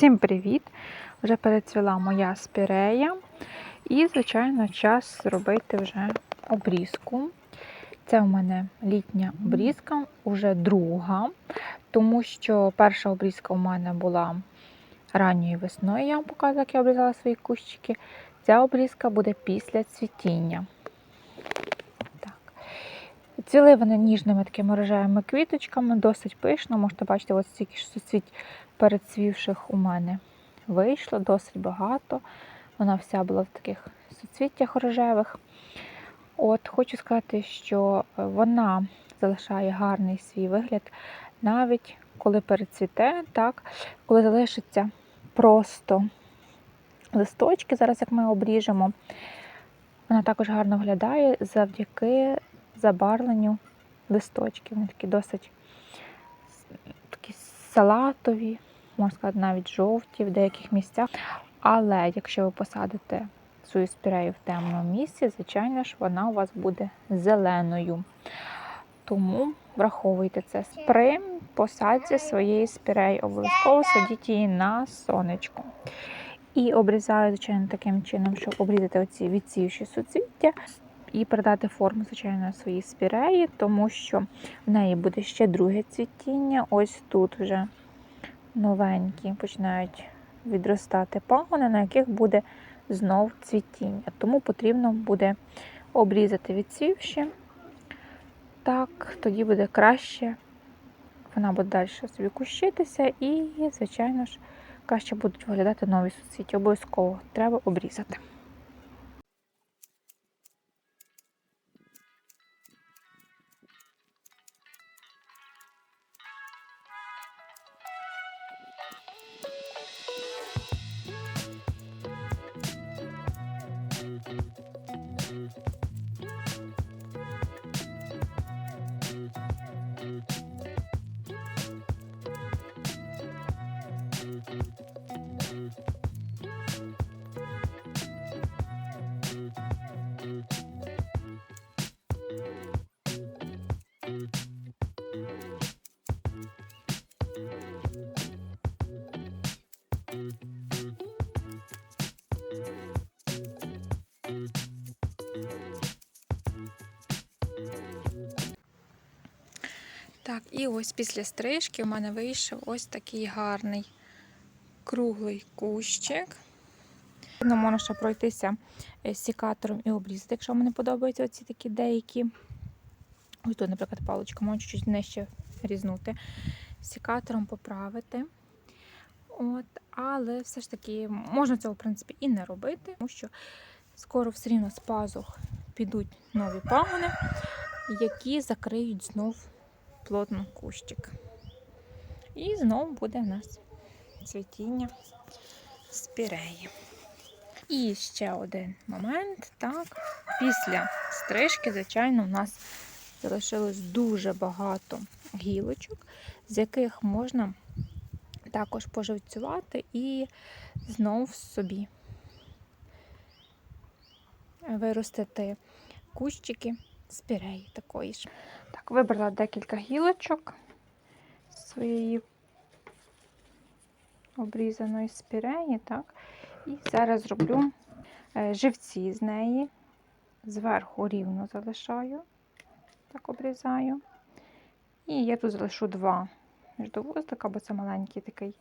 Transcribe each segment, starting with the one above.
Всім привіт! Вже перецвіла моя спірея. І, звичайно, час зробити вже обрізку. Це у мене літня обрізка, вже друга, тому що перша обрізка у мене була ранньою весною, я вам показувала, як я обрізала свої кущики. Ця обрізка буде після цвітіння. Так. Цвіли вони ніжними такими рожевими квіточками, досить пишно. Можете бачити, ось стільки ж суцвіть передцвівших у мене вийшло, досить багато. Вона вся була в таких суцвіттях рожевих. От Хочу сказати, що вона залишає гарний свій вигляд, навіть коли перецвіте, так, коли залишиться просто листочки, зараз як ми обріжемо, вона також гарно виглядає завдяки забарвленню листочків. Вони такі досить такі салатові, можна сказати, навіть жовті в деяких місцях. Але якщо ви посадите свою спірею в темному місці, звичайно ж, вона у вас буде зеленою. Тому враховуйте це при посадці своєї спіреї. Обов'язково садіть її на сонечко. І обрізаю, звичайно, таким чином, щоб обрізати оці відсівші суцвіття і передати форму, звичайно, своїй спіреї, тому що в неї буде ще друге цвітіння. Ось тут вже новенькі починають відростати пагони, на яких буде знов цвітіння. Тому потрібно буде обрізати відсівші. Так, тоді буде краще. Вона буде далі собі кущитися і, звичайно ж, краще будуть виглядати нові суцвіття. Обов'язково треба обрізати. Так, і ось після стрижки у мене вийшов ось такий гарний круглий кущик. Ну, Можна ще пройтися е, сікатором і обрізати, якщо мені подобаються оці такі деякі. Ось тут, наприклад, паличка, можу чуть нижче різнути. Сікатором поправити. От, Але все ж таки можна цього, в принципі, і не робити, тому що скоро все рівно з пазух підуть нові пагони, які закриють знов плотно кущик. І знову буде в нас цвітіння спіреї. І ще один момент. Так, Після стрижки, звичайно, у нас залишилось дуже багато гілочок, з яких можна також поживцювати і знов собі виростити кущики спіреї такої ж. Так, вибрала декілька гілочок своєї обрізаної спіреї, так. І зараз зроблю е, живці з неї. Зверху рівно залишаю, так обрізаю. І я тут залишу два міждовуздика, бо це маленький такий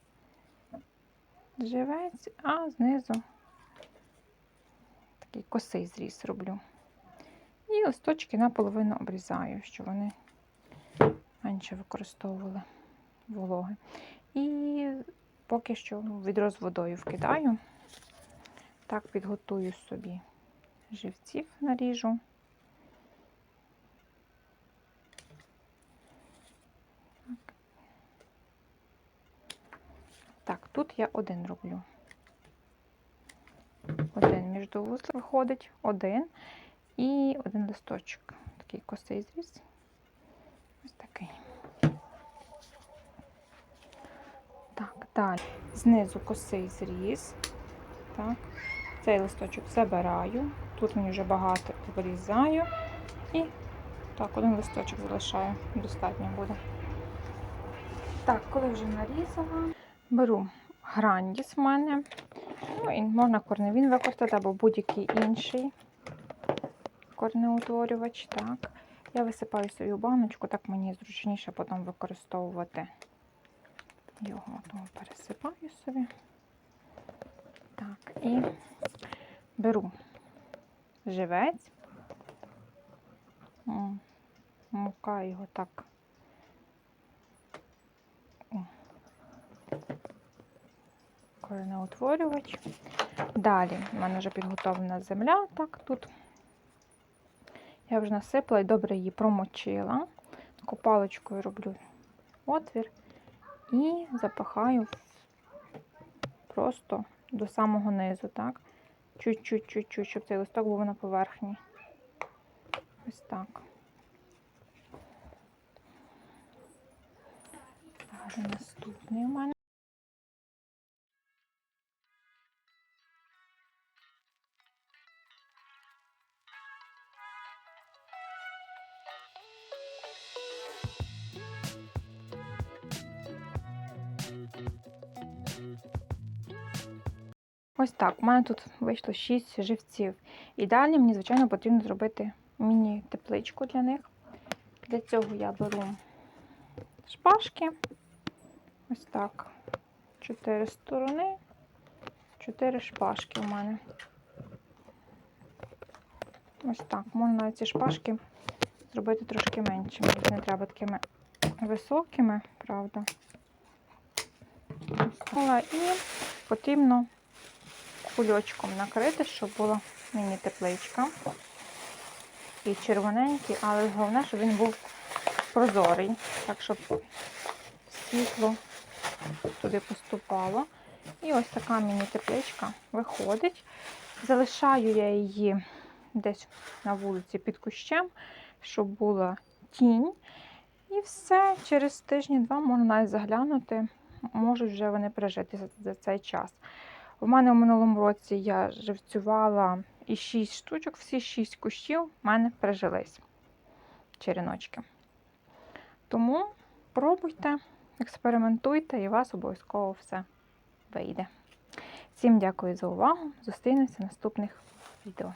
живець, а знизу такий косий зріз роблю. І листочки наполовину обрізаю, щоб вони менше використовували вологи. І поки що відро з водою вкидаю. Так, підготую собі живців, наріжу. Так, тут я один роблю. Один між міждовуз виходить, один. І один листочок. Такий косий зріз. Ось такий. Так, далі. Знизу косий зріз. Так. Цей листочок забираю. Тут мені вже багато обрізаю. І так, один листочок залишаю. Достатньо буде. Так, коли вже нарізала, беру Грандіс в мене. Ну, і можна корневін використати або будь-який інший корнеутворювач. Так. Я висипаю собі баночку, так мені зручніше потім використовувати його. Тому пересипаю собі. Так, і беру живець, М, мукаю його так. О. Коренеутворювач. Далі в мене вже підготовлена земля, так тут. Я вже насипала і добре її промочила. Копалочкою роблю отвір і запихаю просто до самого низу, так? Чуть-чуть, чуть-чуть, щоб цей листок був на поверхні. Ось так. Наступний у мене. Ось так. У мене тут вийшло 6 живців. І далі мені, звичайно, потрібно зробити міні-тепличку для них. Для цього я беру шпажки. Ось так. Чотири сторони, чотири шпажки у мене. Ось так. Можна ці шпажки зробити трошки меншими. Не треба такими високими, правда. Ось так. І потрібно кульочком накрити, щоб була міні-тепличка. І червоненький, але головне, щоб він був прозорий, так щоб світло туди поступало. І ось така міні-тепличка виходить. Залишаю я її десь на вулиці під кущем, щоб була тінь. І все, через тижні-два можна заглянути, можуть вже вони прижити за, за цей час. У мене в минулому році я живцювала і 6 штучок, всі 6 кущів в мене прижились череночки. Тому пробуйте, експериментуйте, і у вас обов'язково все вийде. Всім дякую за увагу. Зустрінемося в наступних відео.